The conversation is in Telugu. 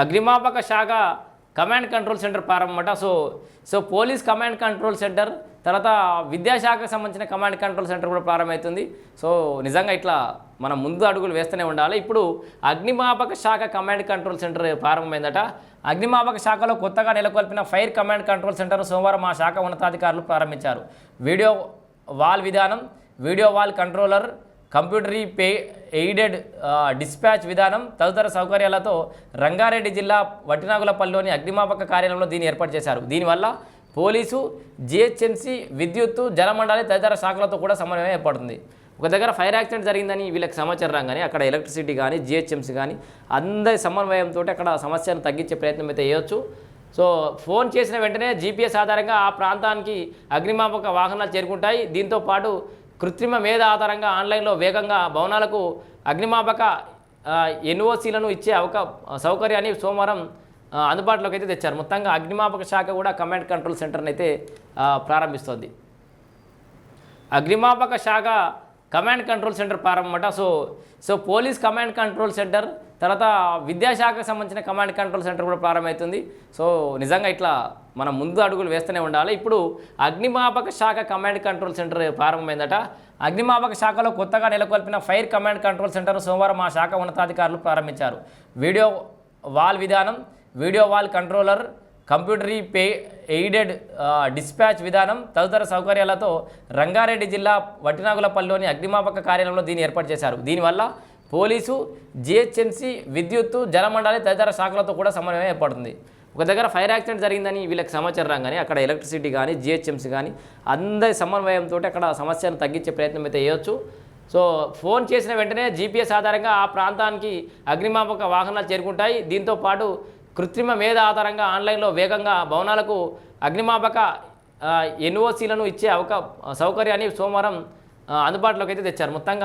అగ్నిమాపక శాఖ command control centre ప్రారంభమట. So so police command control centre తర్వాత విద్యాశాఖకు సంబంధించిన కమాండ్ కంట్రోల్ సెంటర్ కూడా ప్రారంభమవుతుంది. సో నిజంగా ఇట్లా మనం ముందు అడుగులు వేస్తూనే ఉండాలి. ఇప్పుడు అగ్నిమాపక శాఖ కమాండ్ కంట్రోల్ సెంటర్ ప్రారంభమైందట. అగ్నిమాపక శాఖలో కొత్తగా నెలకొల్పిన ఫైర్ కమాండ్ కంట్రోల్ సెంటర్ సోమవారం ఆ శాఖ ఉన్నతాధికారులు ప్రారంభించారు. వీడియో వాల్ విధానం వీడియో వాల్ కంట్రోలర్ కంప్యూటరీ పే ఎయిడెడ్ డిస్పాచ్ విధానం తదితర సౌకర్యాలతో రంగారెడ్డి జిల్లా వటినాగులపల్లిలోని అగ్నిమాపక కార్యాలయంలో దీన్ని ఏర్పాటు చేశారు. దీనివల్ల పోలీసు జిహెచ్ఎంసీ విద్యుత్తు జలమండలి తదితర శాఖలతో కూడా సమన్వయం ఏర్పడుతుంది. ఒక దగ్గర ఫైర్ యాక్సిడెంట్ జరిగిందని వీళ్ళకి సమాచారం రాగానే అక్కడ ఎలక్ట్రిసిటీ కానీ జిహెచ్ఎంసీ కానీ అందరి సమన్వయంతో అక్కడ సమస్యను తగ్గించే ప్రయత్నం అయితే చేయొచ్చు. సో ఫోన్ చేసిన వెంటనే జీపీఎస్ ఆధారంగా ఆ ప్రాంతానికి అగ్నిమాపక వాహనాలు చేరుకుంటాయి. దీంతో పాటు కృత్రిమ మేధ ఆధారంగా ఆన్లైన్లో వేగంగా భవనాలకు అగ్నిమాపక ఎన్ఓసీలను ఇచ్చే అవకా సౌకర్యాన్ని సోమవారం అందుబాటులోకి అయితే తెచ్చారు. మొత్తంగా అగ్నిమాపక శాఖ కూడా కమాండ్ కంట్రోల్ సెంటర్ని అయితే ప్రారంభిస్తోంది. అగ్నిమాపక శాఖ command control centre ప్రారంభమట. So so police command control centre తర్వాత విద్యాశాఖకు సంబంధించిన కమాండ్ కంట్రోల్ సెంటర్ కూడా ప్రారంభమవుతుంది. సో నిజంగా ఇట్లా మనం ముందు అడుగులు వేస్తూనే ఉండాలి. ఇప్పుడు అగ్నిమాపక శాఖ కమాండ్ కంట్రోల్ సెంటర్ ప్రారంభమైందట. అగ్నిమాపక శాఖలో కొత్తగా నెలకొల్పిన ఫైర్ కమాండ్ కంట్రోల్ సెంటర్ సోమవారం ఆ శాఖ ఉన్నతాధికారులు ప్రారంభించారు. వీడియో వాల్ విధానం వీడియో వాల్ కంట్రోలర్ కంప్యూటరీ పే ఎయిడెడ్ డిస్పాచ్ విధానం తదితర సౌకర్యాలతో రంగారెడ్డి జిల్లా వట్టినాగులపల్లిలోని అగ్నిమాపక కార్యాలయంలో దీన్ని ఏర్పాటు చేశారు. దీనివల్ల పోలీసు జిహెచ్ఎంసీ విద్యుత్తు జలమండలి తదితర శాఖలతో కూడా సమన్వయం ఏర్పడుతుంది. ఒక దగ్గర ఫైర్ యాక్సిడెంట్ జరిగిందని వీళ్ళకి సమాచారం రాగానే అక్కడ ఎలక్ట్రిసిటీ కానీ జిహెచ్ఎంసీ కానీ అందరి సమన్వయంతో అక్కడ సమస్యను తగ్గించే ప్రయత్నం అయితే చేయొచ్చు. సో ఫోన్ చేసిన వెంటనే జీపీఎస్ ఆధారంగా ఆ ప్రాంతానికి అగ్నిమాపక వాహనాలు చేరుకుంటాయి. దీంతో పాటు కృత్రిమ మేధ ఆధారంగా ఆన్లైన్లో వేగంగా భవనాలకు అగ్నిమాపక ఎన్ఓసీలను ఇచ్చే అవకా సౌకర్యాన్ని సోమవారం అందుబాటులోకి అయితే తెచ్చారు. మొత్తంగా